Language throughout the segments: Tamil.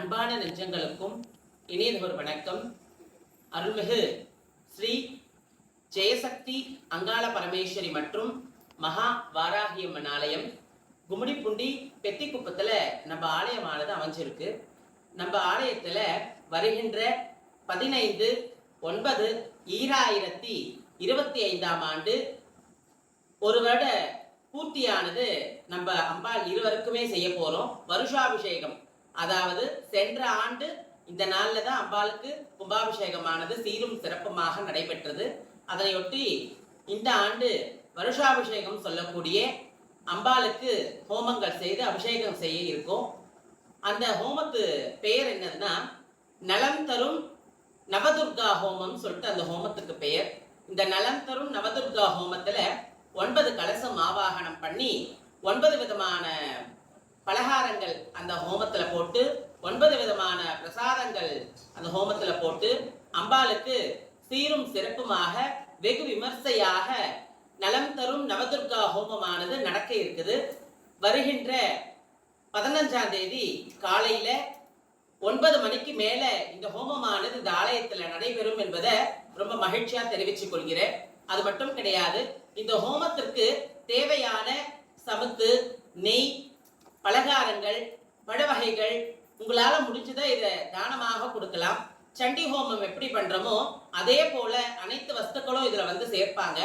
அன்பான நெஞ்சங்களுக்கும் இனியதொரு வணக்கம். அருள்மிகு ஸ்ரீ ஜெயசக்தி அங்காள பரமேஸ்வரி மற்றும் மகா வாராகியம்மன் ஆலயம் கும்மிடிப்பூண்டி பெத்திக்குப்பத்தில் நம்ம ஆலயமானது அமைஞ்சிருக்கு. நம்ம ஆலயத்தில் வருகின்ற பதினைந்து ஒன்பது ஈராயிரத்தி இருபத்தி ஐந்தாம் ஆண்டு ஒரு வருட பூர்த்தியானது நம்ம அம்பாள் இருவருக்குமே செய்ய போகிறோம் வருஷாபிஷேகம் அதாவது சென்ற ஆண்டு இந்த நாளில் தான் அம்பாளுக்கு கும்பாபிஷேகமானது சீரும் சிறப்புமாக நடைபெற்றது. அதனையொட்டி இந்த ஆண்டு வருஷாபிஷேகம் சொல்லக்கூடிய அம்பாளுக்கு ஹோமங்கள் செய்து அபிஷேகம் செய்ய இருக்கும். அந்த ஹோமத்து பெயர் என்னதுன்னா நலம் தரும் நவதுர்கா ஹோமம் சொல்லிட்டு அந்த ஹோமத்துக்கு பெயர். இந்த நலம் தரும் நவதுர்கா ஹோமத்துல ஒன்பது கலசம் ஆவாகனம் பண்ணி ஒன்பது விதமான பலகாரங்கள் அந்த ஹோமத்தில் போட்டு ஒன்பது விதமான பிரசாதங்கள் அந்த ஹோமத்தில் போட்டு அம்பாளுக்கு சீரும் சிறப்புமாக வெகு விமர்சையாக நலம் தரும் நவதுர்கா ஹோமமானது நடக்க இருக்குது. வருகின்ற பதினஞ்சாம் தேதி காலையில ஒன்பது மணிக்கு மேல இந்த ஹோமமானது இந்த ஆலயத்துல நடைபெறும் என்பதை ரொம்ப மகிழ்ச்சியா தெரிவித்துக் கொள்கிறேன். அது மட்டும் கிடையாது இந்த ஹோமத்திற்கு தேவையான சமுத்து நெய் பலகாரங்கள் பழ வகைகள் முடிஞ்சதை இதை தானமாக கொடுக்கலாம். சண்டி ஹோமம் எப்படி பண்ணுறோமோ அதே போல அனைத்து வஸ்துக்களும் இதில் வந்து சேர்ப்பாங்க.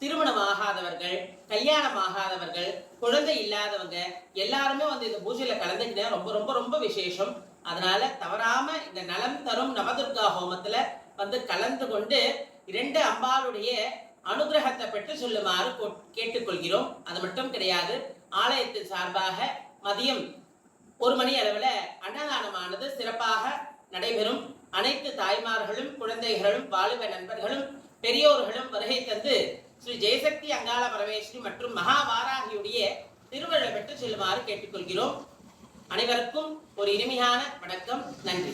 திருமணம் ஆகாதவர்கள் கல்யாணம் ஆகாதவர்கள் குழந்தை இல்லாதவங்க எல்லாருமே வந்து இந்த பூஜையில கலந்துக்கிட்டா ரொம்ப ரொம்ப ரொம்ப விசேஷம். அதனால தவறாம இந்த நலம் தரும் நவதுர்கா ஹோமத்துல வந்து கலந்து கொண்டு இரண்டு அம்பாளுடைய அனுகிரகத்தை பெற்று சொல்லுமாறு கேட்டுக்கொள்கிறோம். அது மட்டும் கிடையாது. ஆலயத்தின் சார்பாக மதியம் ஒரு மணி அளவில் அன்னதானமானது சிறப்பாக நடைபெறும். அனைத்து தாய்மார்களும் குழந்தைகளும் வாலிப நண்பர்களும் பெரியோர்களும் வருகை தந்து ஸ்ரீ ஜெயசக்தி அங்காள பரமேஸ்வரி மற்றும் மகாவாராகியுடைய திருவிழா பெற்று செல்லுமாறு கேட்டுக்கொள்கிறோம். அனைவருக்கும் ஒரு இனிமையான வணக்கம். நன்றி.